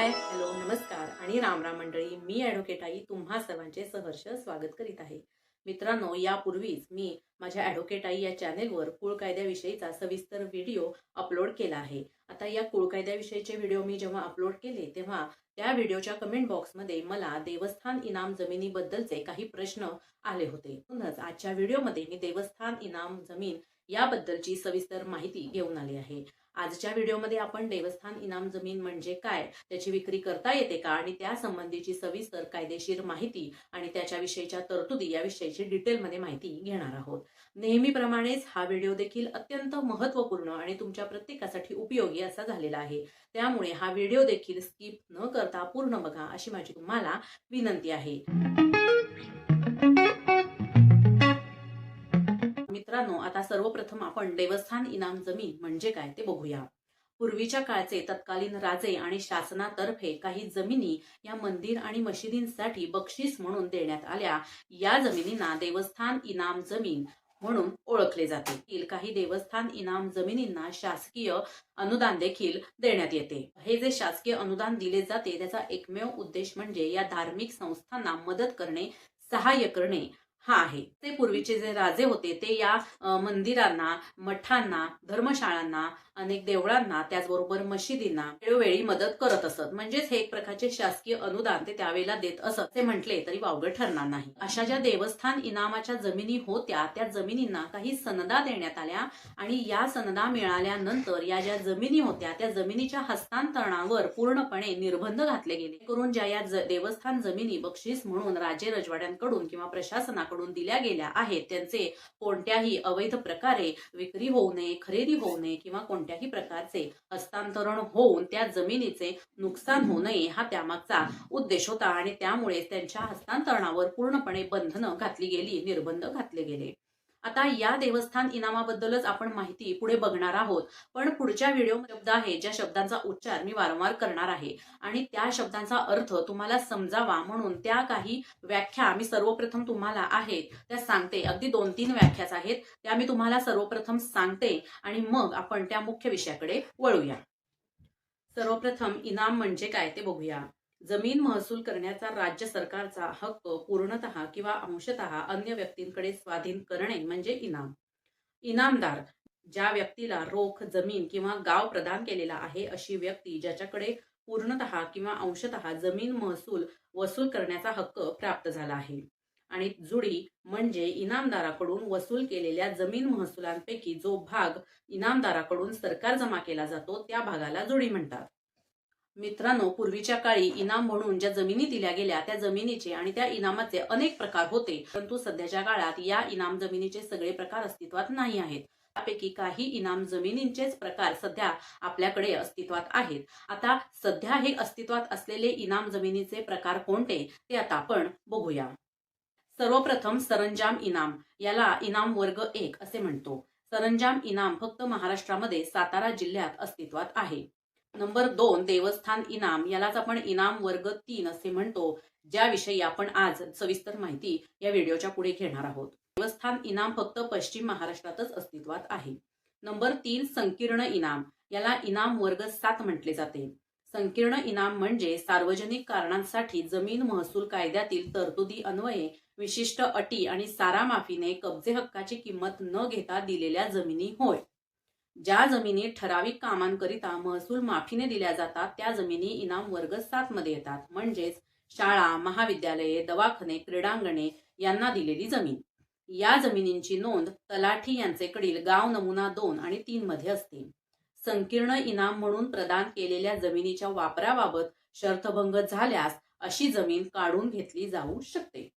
Hi hello नमस्कार. आणि रामराम मंडळी मी ॲडव्होकेट आई तुम्हा सर्वांचे सहर्ष स्वागत करीत आहे. मित्रांनो यापूर्वीच मी माझ्या ॲडव्होकेट आई या चॅनेलवर कुळ कायद्याविषयीचा सविस्तर व्हिडिओ अपलोड केला आहे. आता या कुळ कायद्याविषयीचे व्हिडिओ मी जेव्हा अपलोड केले तेव्हा त्या व्हिडिओच्या कमेंट बॉक्समध्ये मला देवस्थान इनाम जमिनीबद्दलचे काही प्रश्न आले होते. म्हणूनच आजच्या व्हिडिओमध्ये मी देवस्थान इनाम जमीन याबद्दलची सविस्तर माहिती घेऊन आली आहे. आजच्या व्हिडिओमध्ये आपण देवस्थान इनाम जमीन म्हणजे काय त्याची विक्री करता येते का आणि त्या संबंधीची सविस्तर कायदेशीर माहिती आणि त्याच्याविषयीच्या तरतुदी याविषयीची डिटेलमध्ये माहिती घेणार आहोत. नेहमीप्रमाणेच हा व्हिडिओ देखील अत्यंत महत्त्वपूर्ण आणि तुमच्या प्रत्येकासाठी उपयोगी असा झालेला आहे. त्यामुळे हा व्हिडिओ देखील स्किप न करता पूर्ण बघा अशी माझी तुम्हाला विनंती आहे. मित्रांनो आता सर्वप्रथम आपण देवस्थान इनाम जमीन म्हणजे काय ते बघूया. पूर्वीच्या काळचे तत्कालीन राजे आणि शासनातर्फे काही जमिनी या मंदिर आणि मशिदींसाठी बक्षीस म्हणून देण्यात आल्या. या जमिनींना देवस्थान इनाम जमीन म्हणून ओळखले जाते. काही देवस्थान इनाम जमिनींना शासकीय अनुदान देखील देण्यात येते. हे जे शासकीय अनुदान दिले जाते त्याचा एकमेव उद्देश म्हणजे या धार्मिक संस्थांना मदत करणे सहाय्य करणे हा आहे. ते पूर्वीचे जे राजे होते ते या मंदिरांना मठांना धर्मशाळांना अनेक देवळांना त्याचबरोबर मशिदींना वेळोवेळी मदत करत असत. म्हणजेच हे एक प्रकारचे शासकीय अनुदान ते त्यावेळेला देत असत. ते म्हटले तरी वावगं ठरणार नाही. अशा ज्या देवस्थान इनामाच्या जमिनी होत्या त्या जमिनींना काही सनदा देण्यात आल्या आणि या सनदा मिळाल्यानंतर या ज्या जमिनी होत्या त्या जमिनीच्या हस्तांतरणावर पूर्णपणे निर्बंध घातले गेले. करून ज्या या ज- देवस्थान जमिनी बक्षीस म्हणून राजे रजवाड्यांकडून किंवा प्रशासनाकडून दिल्या गेल्या आहेत. त्यांचे कोणत्याही अवैध प्रकारे विक्री होऊ नये खरेदी होऊ नये किंवा कोणत्याही प्रकारचे हस्तांतरण होऊन त्या जमिनीचे नुकसान होऊ नये हा त्यामागचा उद्देश होता. आणि त्यामुळे त्यांच्या हस्तांतरणावर पूर्णपणे बंधनं घातली गेली निर्बंध घातले गेले. आता या देवस्थान इनामाबद्दलच आपण माहिती पुढे बघणार आहोत. पण पुढच्या व्हिडिओ शब्द आहे ज्या शब्दांचा उच्चार मी वारंवार करणार आहे. आणि त्या शब्दांचा अर्थ तुम्हाला समजावा म्हणून त्या काही व्याख्या मी सर्वप्रथम तुम्हाला आहेत त्या सांगते. अगदी दोन तीन व्याख्याच आहेत त्या मी तुम्हाला सर्वप्रथम सांगते आणि मग आपण त्या मुख्य विषयाकडे वळूया. सर्वप्रथम इनाम म्हणजे काय ते बघूया. जमीन महसूल करण्याचा राज्य सरकारचा हक्क पूर्णतः किंवा अंशतः अन्य व्यक्तींकडे स्वाधीन करणे म्हणजे इनाम. इनामदार ज्या व्यक्तीला रोख जमीन किंवा गाव प्रदान केलेला आहे अशी व्यक्ती ज्याच्याकडे पूर्णतः किंवा अंशतः जमीन महसूल वसूल करण्याचा हक्क प्राप्त झाला आहे. आणि जुडी म्हणजे इनामदाराकडून वसूल केलेल्या जमीन महसुलांपैकी जो भाग इनामदाराकडून सरकार जमा केला जातो त्या भागाला जुडी म्हणतात. मित्रांनो पूर्वीच्या काळी इनाम म्हणून ज्या जमिनी दिल्या गेल्या त्या जमिनीचे आणि त्या इनामाचे अनेक प्रकार होते. परंतु सध्याच्या काळात या इनाम जमिनीचे सगळे प्रकार अस्तित्वात नाही आहेत. त्यापैकी काही इनाम जमिनींचेच प्रकार सध्या आपल्याकडे अस्तित्वात आहेत. आता सध्या हे अस्तित्वात असलेले इनाम जमिनीचे प्रकार कोणते ते आता आपण बघूया. सर्वप्रथम सरंजाम इनाम. याला इनाम वर्ग एक असे म्हणतो. सरंजाम इनाम फक्त महाराष्ट्रामध्ये सातारा जिल्ह्यात अस्तित्वात आहे. नंबर दोन देवस्थान इनाम. यालाच आपण इनाम वर्ग तीन असे म्हणतो ज्याविषयी आपण आज सविस्तर माहिती या व्हिडिओच्या पुढे घेणार आहोत. देवस्थान इनाम फक्त पश्चिम महाराष्ट्रातच अस्तित्वात आहे. नंबर तीन संकीर्ण इनाम. याला इनाम वर्ग सात म्हटले जाते. संकीर्ण इनाम म्हणजे सार्वजनिक कारणांसाठी जमीन महसूल कायद्यातील तरतुदी अन्वये विशिष्ट अटी आणि सारा माफीने कब्जे हक्काची किंमत न घेता दिलेल्या जमिनी होय. ज्या जमिनी ठराविक कामांकरिता महसूल माफीने दिल्या जातात त्या जमिनी इनाम वर्ग सात मध्ये येतात. म्हणजेच शाळा महाविद्यालये दवाखाने क्रीडांगणे यांना दिलेली जमीन. या जमिनींची नोंद तलाठी यांचेकडील गाव नमुना दोन आणि तीन मध्ये असते. संकीर्ण इनाम म्हणून प्रदान केलेल्या जमिनीच्या वापराबाबत शर्तभंग झाल्यास अशी जमीन काढून घेतली जाऊ शकते.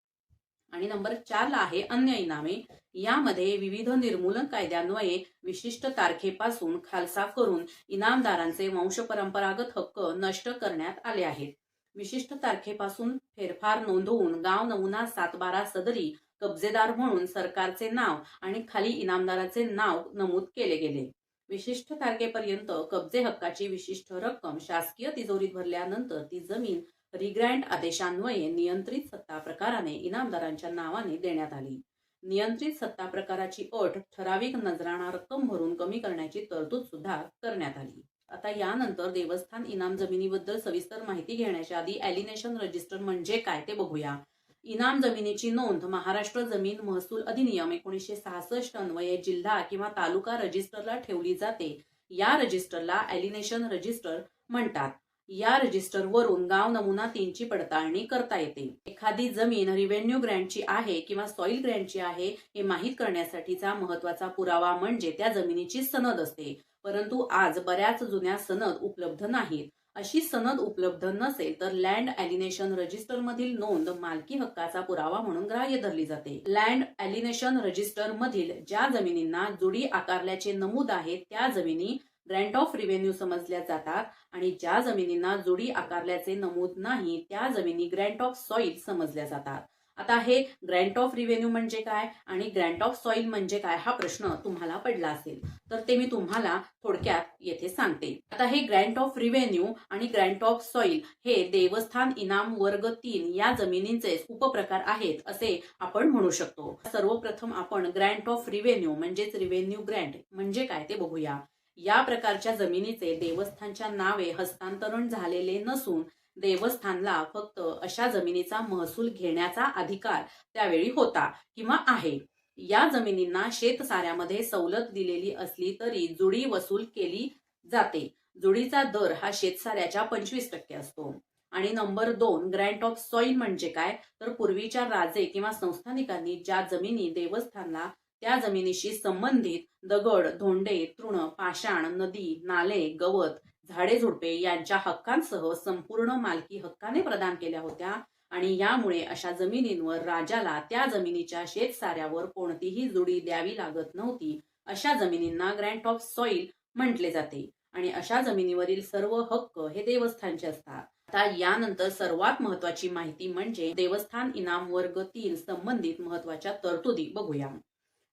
आणि नंबर चारला आहे अन्य इनामे. यामध्ये विविध निर्मूलन कायद्यान्वये विशिष्ट तारखेपासून खालसा करून इनामदारांचे वंशपरंपरागत हक्क नष्ट करण्यात आले आहेत. विशिष्ट तारखेपासून फेरफार नोंदवून गाव नमुना सातबारा सदरी कब्जेदार म्हणून सरकारचे नाव आणि खाली इनामदाराचे नाव नमूद केले गेले. विशिष्ट तारखेपर्यंत कब्जे हक्काची विशिष्ट रक्कम शासकीय तिजोरीत भरल्यानंतर ती जमीन रिग्रँड आदेशान्वये नियंत्रित सत्ता प्रकाराने इनामदारांच्या नावाने देण्यात आली. नियंत्रित सत्ता प्रकाराची अट ठराविक नजराणा रक्कम भरून कमी करण्याची तरतूद सुद्धा करण्यात आली. आता यानंतर देवस्थान इनाम जमिनीबद्दल सविस्तर माहिती घेण्याच्या आधी ॲलिनेशन रजिस्टर म्हणजे काय ते बघूया. इनाम जमिनीची नोंद महाराष्ट्र जमीन महसूल अधिनियम एकोणीसशे सहासष्ट अन्वये जिल्हा किंवा तालुका रजिस्टरला ठेवली जाते. या रजिस्टरला ॲलिनेशन रजिस्टर म्हणतात. या रजिस्टरवरून गाव नमुना तीनची पडताळणी करता येते. एखादी जमीन रिव्हेन्यू ग्रँटची आहे किंवा सॉइल ग्रँटची आहे हे माहीत करण्यासाठीचा महत्त्वाचा पुरावा म्हणजे त्या जमिनीची सनद असते. परंतु आज बऱ्याच जुन्या सनद उपलब्ध नाहीत. अशी सनद उपलब्ध नसेल तर लँड ॲलिनेशन रजिस्टर मधील नोंद मालकी हक्काचा पुरावा म्हणून ग्राह्य धरली जाते. लँड ॲलिनेशन रजिस्टर मधील ज्या जमिनींना जुडी आकारल्याचे नमूद आहे त्या जमिनी ग्रँट ऑफ रिव्हेन्यू समजल्या जातात आणि ज्या जमिनींना जोडी आकारल्याचे नमूद नाही त्या जमिनी ग्रँट ऑफ सॉइल समजल्या जातात. आता हे ग्रँट ऑफ रिव्हेन्यू म्हणजे काय आणि ग्रँट ऑफ सॉइल म्हणजे काय हा प्रश्न तुम्हाला पडला असेल. तर ते मी तुम्हाला थोडक्यात येथे सांगते. आता हे ग्रँट ऑफ रिव्हेन्यू आणि ग्रँट ऑफ सॉइल हे देवस्थान इनाम वर्ग तीन या जमिनींचे उपप्रकार आहेत असे आपण म्हणू शकतो. सर्वप्रथम आपण ग्रँट ऑफ रिव्हेन्यू म्हणजेच रिव्हेन्यू ग्रँट म्हणजे काय ते बघूया. या प्रकारच्या जमिनीचे देवस्थानच्या नावे हस्तांतरण झालेले नसून देवस्थानला फक्त अशा जमिनीचा महसूल घेण्याचा अधिकार त्यावेळी होता किंवा आहे. या जमिनींना शेतसाऱ्यामध्ये सवलत दिलेली असली तरी जुडी वसूल केली जाते. जुडीचा दर हा शेतसाऱ्याच्या पंचवीस टक्के असतो. आणि नंबर दोन ग्रँट ऑफ सॉइल म्हणजे काय? तर पूर्वीच्या राजे किंवा संस्थानिकांनी ज्या जमिनी देवस्थानला त्या जमिनीशी संबंधित दगड धोंडे तृण पाषाण नदी नाले गवत झाडे झुडपे यांच्या हक्कांसह संपूर्ण मालकी हक्काने प्रदान केल्या होत्या आणि यामुळे अशा जमिनींवर राजाला त्या जमिनीच्या शेतसाऱ्यावर कोणतीही जुडी द्यावी लागत नव्हती अशा जमिनींना ग्रँट ऑफ सॉइल म्हटले जाते आणि अशा जमिनीवरील सर्व हक्क हे देवस्थानचे असतात. आता यानंतर सर्वात महत्वाची माहिती म्हणजे देवस्थान इनाम वर्ग तीन संबंधित महत्त्वाच्या तरतुदी बघूया.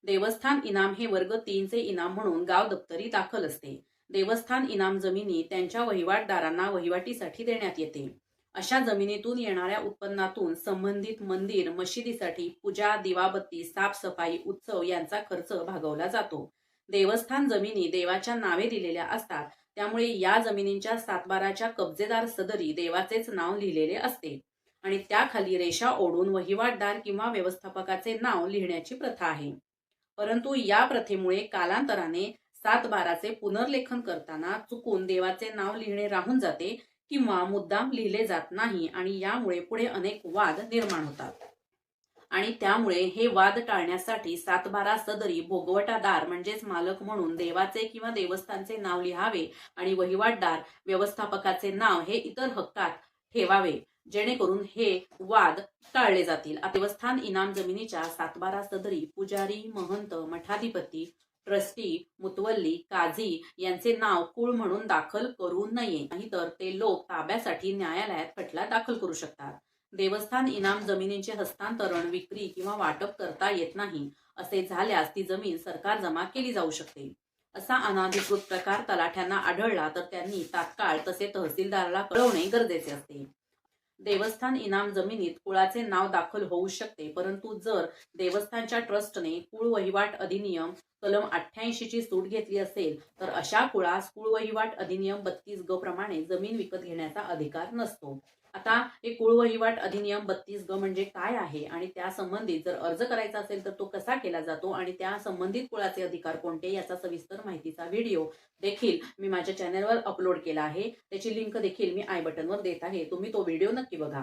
देवस्थान इनाम हे वर्ग तीनचे इनाम म्हणून गाव दप्तरी दाखल असते. देवस्थान इनाम जमिनी त्यांच्या वहिवाटदारांना वहिवाटीसाठी देण्यात येते. अशा जमिनीतून येणाऱ्या उत्पन्नातून संबंधित मंदिर मशिदीसाठी पूजा दिवाबत्ती साफसफाई उत्सव यांचा खर्च भागवला जातो. देवस्थान जमिनी देवाच्या नावे दिलेल्या असतात. त्यामुळे या जमिनींच्या सातबाराच्या कब्जेदार सदरी देवाचेच नाव लिहिलेले असते. आणि त्याखाली रेषा ओढून वहिवाटदार किंवा व्यवस्थापकाचे नाव लिहिण्याची प्रथा आहे. परंतु या प्रथेमुळे कालांतराने सात बाराचे पुनर्लेखन करताना चुकून देवाचे नाव लिहिणे राहून जाते किंवा मुद्दाम लिहिले जात नाही आणि यामुळे पुढे अनेक वाद निर्माण होतात. आणि त्यामुळे हे वाद टाळण्यासाठी सातबारा सदरी भोगवटादार म्हणजेच मालक म्हणून देवाचे किंवा देवस्थानचे नाव लिहावे आणि वहिवाटदार व्यवस्थापकाचे नाव हे इतर हक्कात ठेवावे. जेणेकरून हे वाद टाळले जातील. देवस्थान इनाम जमिनीच्या सातबारा सदरी पुजारी महंत मठाधिपती ट्रस्टी मुतवल्ली काझी यांचे नाव कुळ म्हणून दाखल करू नये. नाहीतर ते लोक ताब्यासाठी न्यायालयात खटला दाखल करू शकतात. देवस्थान इनाम जमिनीचे हस्तांतरण विक्री किंवा वाटप करता येत नाही. असे झाल्यास ती जमीन सरकार जमा केली जाऊ शकते. असा अनाधिकृत प्रकार तलाठ्यांना आढळला तर त्यांनी तात्काळ तसे तहसीलदाराला कळवणे गरजेचे असते. देवस्थान इनाम जमिनीत कुळाचे नाव दाखल होऊ शकते. परंतु जर देवस्थानच्या ट्रस्टने कुळ वहिवाट अधिनियम कलम अठ्ठ्याऐंशी ची सूट घेतली असेल तर अशा कुळास कुळ वहिवाट अधिनियम बत्तीस ग प्रमाणे जमीन विकत घेण्याचा अधिकार नसतो. आता हे कुळ वहिवाट अधिनियम बत्तीस ग म्हणजे काय आहे? आणि त्या संबंधित जर अर्ज करायचा असेल तर तो कसा केला जातो? आणि त्या संबंधित कुळाचे अधिकार कोणते? याचा सविस्तर माहितीचा व्हिडिओ देखील मी माझ्या चॅनलवर अपलोड केला आहे. त्याची लिंक देखील मी आय बटनवर देत आहे. तुम्ही तो व्हिडिओ नक्की बघा.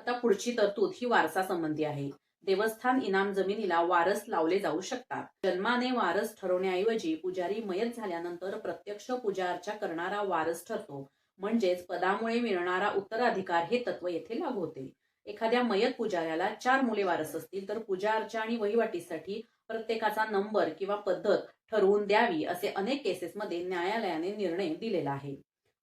आता पुढची तरतूद ही वारसा संबंधी आहे. देवस्थान इनाम जमिनीला वारस लावले जाऊ शकतात. जन्माने वारस ठरवण्याऐवजी पुजारी मयत झाल्यानंतर प्रत्यक्ष पूजा अर्चा करणारा वारस ठरतो. म्हणजेच पदामुळे मिळणारा उत्तराधिकार हे तत्व येथे लागू होते. एखाद्या मयत पुजाऱ्याला चार मुले वारस असतील तर पूजा अर्चा आणि वहिवाटीसाठी प्रत्येकाचा नंबर किंवा पद्धत ठरवून द्यावी असे अनेक केसेसमध्ये न्यायालयाने निर्णय दिलेला आहे.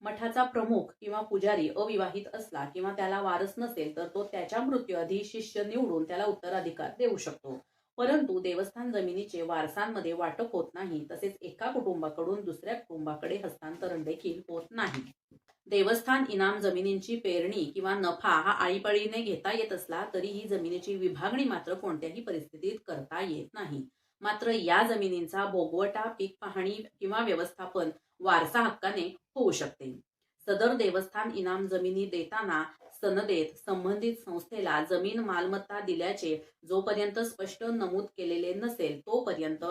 मठाचा प्रमुख किंवा पुजारी अविवाहित असला किंवा त्याला वारस नसेल तर तो त्याच्या मृत्यूआधी शिष्य निवडून त्याला उत्तराधिकार देऊ शकतो. परंतु देवस्थान जमिनीचे वारसांमध्ये वाटप होत नाही तसेच एका कुटुंबाकडून दुसऱ्या कुटुंबाकडे हस्तांतरण देखील होत नाही. देवस्थान इनाम जमिनींची पेरणी किंवा नफा हा आळीपाळीने घेता येत असला तरी ही जमिनीची विभागणी मात्र कोणत्याही परिस्थितीत करता येत नाही. मात्र या जमिनींचा भोगवटा पीक पाहणी किंवा व्यवस्थापन वारसा हक्काने होऊ शकते. सदर देवस्थान इनाम जमिनी देताना सनदेत संबंधित संस्थेला जमीन मालमत्ता दिल्याचे जोपर्यंत स्पष्ट नमूद केलेले नसेल तोपर्यंत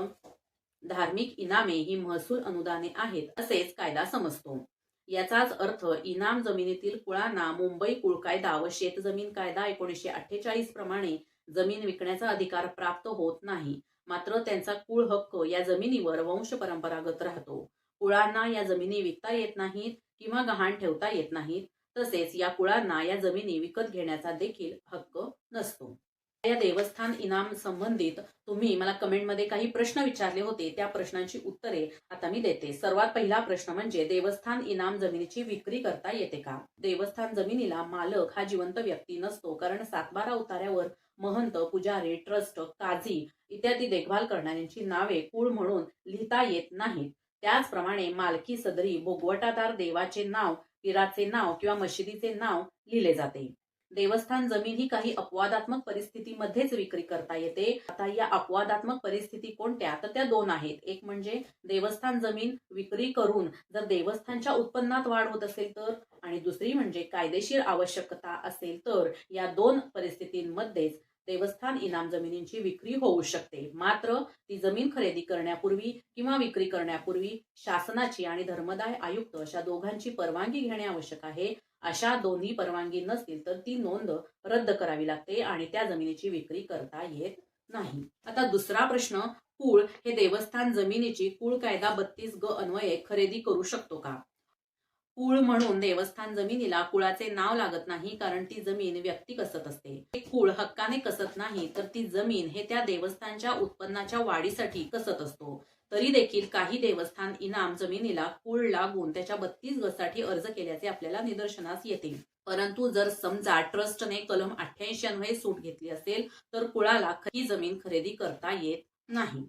धार्मिक इनामे ही महसूल अनुदाने आहेत असेच कायदा समजतो. याचाच अर्थ इनाम जमिनीतील कुळांना मुंबई कुळ कायदा व शेतजमीन कायदा एकोणीसशे अठ्ठेचाळीस प्रमाणे जमीन विकण्याचा अधिकार प्राप्त होत नाही. मात्र त्यांचा कुळ हक्क या जमिनीवर वंश परंपरागत राहतो. कुळांना या जमिनी विकता येत नाहीत किंवा गहाण ठेवता येत नाहीत. तसेच या कुळांना या जमिनी विकत घेण्याचा देखील हक्क नसतो. या देवस्थान इनाम संबंधित तुम्ही मला कमेंटमध्ये काही प्रश्न विचारले होते त्या प्रश्नांची उत्तरे आता मी देते. सर्वात पहिला प्रश्न म्हणजे देवस्थान इनाम जमिनीची विक्री करता येते का? देवस्थान जमिनीला मालक हा जिवंत व्यक्ती नसतो कारण सातबारा उतार्यावर महंत पुजारी ट्रस्ट काझी इत्यादी देखभाल करणाऱ्यांची नावे कुळ म्हणून लिहिता येत नाहीत. त्याचप्रमाणे मालकी सदरी भोगवटादार देवाचे नाव पीराचे नाव किंवा मशिदीचे नाव लिहिले जाते. देवस्थान जमीन ही काही अपवादात्मक परिस्थितीमध्येच विक्री करता येते. आता या अपवादात्मक परिस्थिती कोणत्या? तर त्या दोन आहेत. एक म्हणजे देवस्थान जमीन विक्री करून जर देवस्थानच्या उत्पन्नात वाढ होत असेल तर आणि दुसरी म्हणजे कायदेशीर आवश्यकता असेल तर या दोन परिस्थितींमध्येच देवस्थान इनाम जमिनींची विक्री होऊ शकते. मात्र ती जमीन खरेदी करण्यापूर्वी किंवा विक्री करण्यापूर्वी शासनाची आणि धर्मदाय आयुक्त अशा दोघांची परवानगी घेणे आवश्यक आहे. अशा दोन्ही परवानगी नसतील तर ती नोंद रद्द करावी लागते आणि त्या जमिनीची विक्री करता येत नाही. आता दुसरा प्रश्न कुळ हे देवस्थान जमिनीची कुळ कायदा बत्तीस ग अन्वये खरेदी करू शकतो का? कुळ म्हणून देवस्थान जमिनीला कुळाचे नाव लागत नाही कारण ती जमीन व्यक्ती कसत असते. कुळ हक्काने कसत नाही तर ती जमीन हे त्या देवस्थानच्या उत्पन्नाच्या वाढीसाठी कसत असतो. तरी देखील काही देवस्थान इनाम जमिनीला कुळ लागून त्याच्या बत्तीस गसाठी अर्ज केल्याचे आपल्याला निदर्शनास येते परंतु जर समजा ट्रस्टने कलम अठ्ठ्याऐंशी अन्वये सूट घेतली असेल तर कुळाला ही जमीन खरेदी करता येत नाही.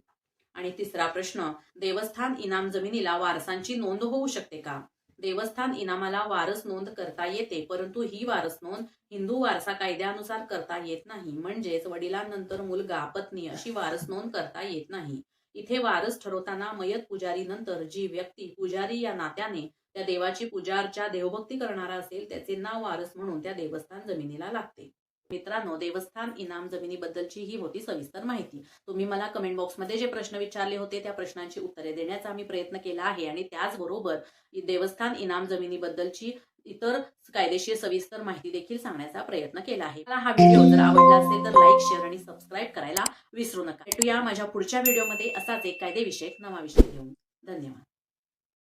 आणि तिसरा प्रश्न देवस्थान इनाम जमिनीला वारसांची नोंद होऊ शकते का? देवस्थान इनामाला वारस नोंद करता येते परंतु ही वारस नोंद हिंदू वारसा कायद्यानुसार करता येत नाही. म्हणजेच वडिलांनंतर मुलगा पत्नी अशी वारस नोंद करता येत नाही. इथे वारस ठरवताना मयत पुजारी नंतर जी व्यक्ती पुजारी या नात्याने त्या देवाची पूजा देवभक्ती करणारा असेल त्याचे नाव वारस म्हणून त्या देवस्थान जमिनीला लागते. मित्रांनो देवस्थान इनाम जमिनीबद्दलची ही होती सविस्तर माहिती. तुम्ही मला कमेंट बॉक्समध्ये जे प्रश्न विचारले होते त्या प्रश्नांची उत्तरे देण्याचा आम्ही प्रयत्न केला आहे. आणि त्याचबरोबर देवस्थान इनाम जमिनीबद्दलची इतर कायदेशीर सविस्तर माहिती देखील सांगण्याचा प्रयत्न केला आहे. मला हा व्हिडिओ जर आवडला असेल तर लाईक शेअर आणि सबस्क्राईब करायला विसरू नका. भेटूया माझ्या पुढच्या व्हिडिओमध्ये असाच एक कायदेविषयक नवा विषय घेऊन. धन्यवाद.